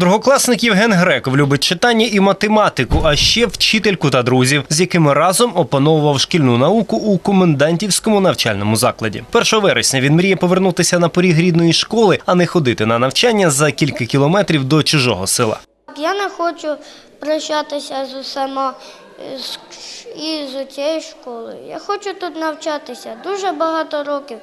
Другокласник Євген Греков любить читання і математику, а ще вчительку та друзів, з якими разом опановував шкільну науку у комендантівському навчальному закладі. 1 вересня він мріє повернутися на поріг рідної школи, а не ходити на навчання за кілька кілометрів до чужого села. Я не хочу прощатися з усіма е, з- і з цією школою. Я хочу тут навчатися дуже багато років,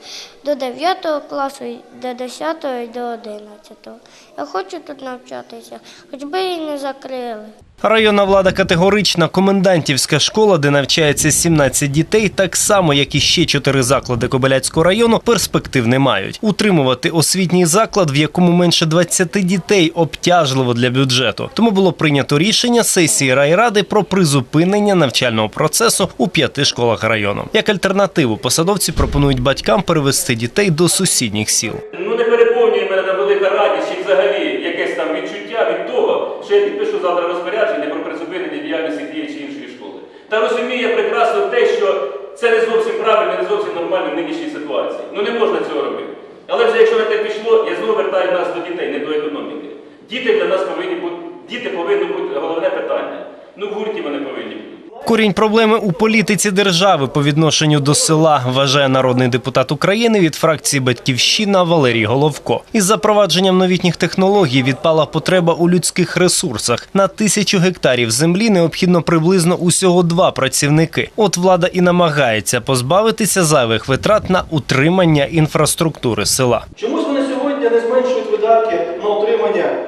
до 9 класу, до 10 і до 11. Я хочу тут навчатися, хоч би і не закрили. Районна влада категорична. Комендантівська школа, де навчається 17 дітей, так само як і ще чотири заклади Кобиляцького району, перспектив не мають. Утримувати освітній заклад, в якому менше 20 дітей, обтяжливо для бюджету. Тому було прийнято рішення сесії райради про призупинення навчального процесу у п'яти школах району. Як альтернативу посадовці пропонують батькам перевести дітей до сусідніх сіл. Ну не переповнює мене велика радість чи взагалі якесь там відчуття від того, що я підпишу завтра розпорядження про призупинення діяльності тієї чи іншої школи. Та розумію я прекрасно те, що це не зовсім правильно, не зовсім нормально в нинішній ситуації. Ну не можна цього робити. Але вже якщо на те пішло, я знову вертаю нас до дітей, не до економіки. Діти для нас повинні бути, діти повинні бути головне питання. Ну в гурті вони повинні бути. Корінь проблеми у політиці держави по відношенню до села вважає народний депутат України від фракції Батьківщина Валерій Головко. Із запровадженням новітніх технологій відпала потреба у людських ресурсах. На тисячу гектарів землі необхідно приблизно усього два працівники. От влада і намагається позбавитися зайвих витрат на утримання інфраструктури села. Чомусь вони сьогодні не зменшують видатки на утримання.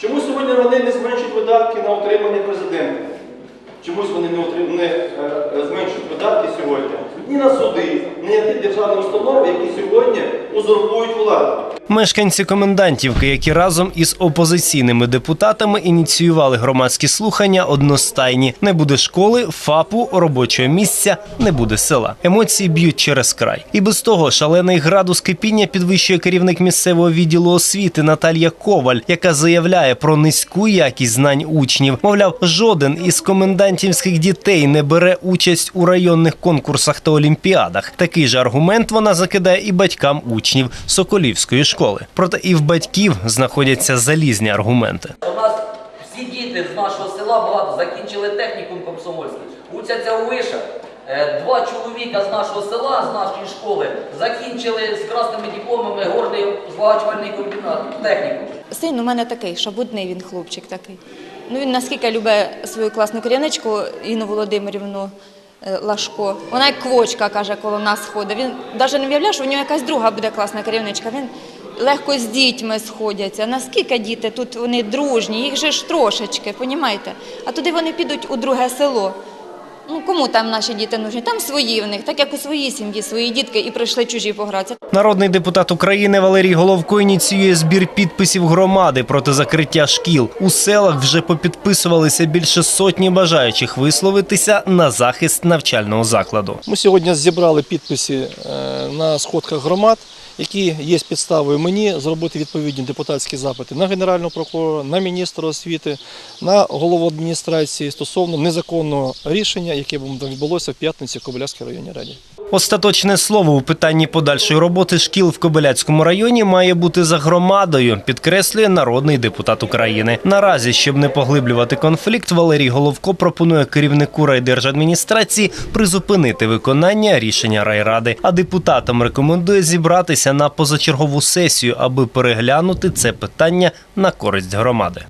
Чомусь сьогодні вони не зменшують видатки на отримання президента. Чомусь вони не, отрим... не е, е, зменшують видатки сьогодні ні на суди, ні на ті державні установи, які сьогодні узурпують владу. Мешканці комендантівки, які разом із опозиційними депутатами ініціювали громадські слухання, одностайні: не буде школи, ФАПу, робочого місця, не буде села. Емоції б'ють через край. І без того шалений градус кипіння підвищує керівник місцевого відділу освіти Наталія Коваль, яка заявляє про низьку якість знань учнів. Мовляв, жоден із комендантівських дітей не бере участь у районних конкурсах та олімпіадах. Такий же аргумент вона закидає і батькам учнів Соколівської школи. Проте і в батьків знаходяться залізні аргументи. У нас всі діти з нашого села багато закінчили технікум комсомольський, учаться у вишах. Е, Два чоловіка з нашого села, з нашої школи, закінчили з красними дипломами горний збагачувальний комбінат технікум. Син у мене такий, шабутний він хлопчик такий. Ну він наскільки любить свою класну керівничку Інну Володимирівну е, Лашко. Вона як квочка, каже, коло нас ходить. Він навіть не уявляє, що в нього якась друга буде класна керівничка. Він легко з дітьми сходяться. Наскільки діти тут вони дружні, їх же ж трошечки, понімаєте? А туди вони підуть у друге село. Ну кому там наші діти нужні? Там свої в них, так як у своїй сім'ї, свої дітки і прийшли чужі погратися. Народний депутат України Валерій Головко ініціює збір підписів громади проти закриття шкіл. У селах вже попідписувалися більше сотні бажаючих висловитися на захист навчального закладу. Ми сьогодні зібрали підписи е, на сходках громад, які є підставою мені зробити відповідні депутатські запити на генерального прокурора, на міністра освіти, на голову адміністрації стосовно незаконного рішення, яке відбулося в п'ятницю в Кобиляцькій районній раді. Остаточне слово у питанні подальшої роботи шкіл в Кобиляцькому районі має бути за громадою, підкреслює народний депутат України. Наразі, щоб не поглиблювати конфлікт, Валерій Головко пропонує керівнику райдержадміністрації призупинити виконання рішення райради. А депутатам рекомендує зібратися на позачергову сесію, аби переглянути це питання на користь громади.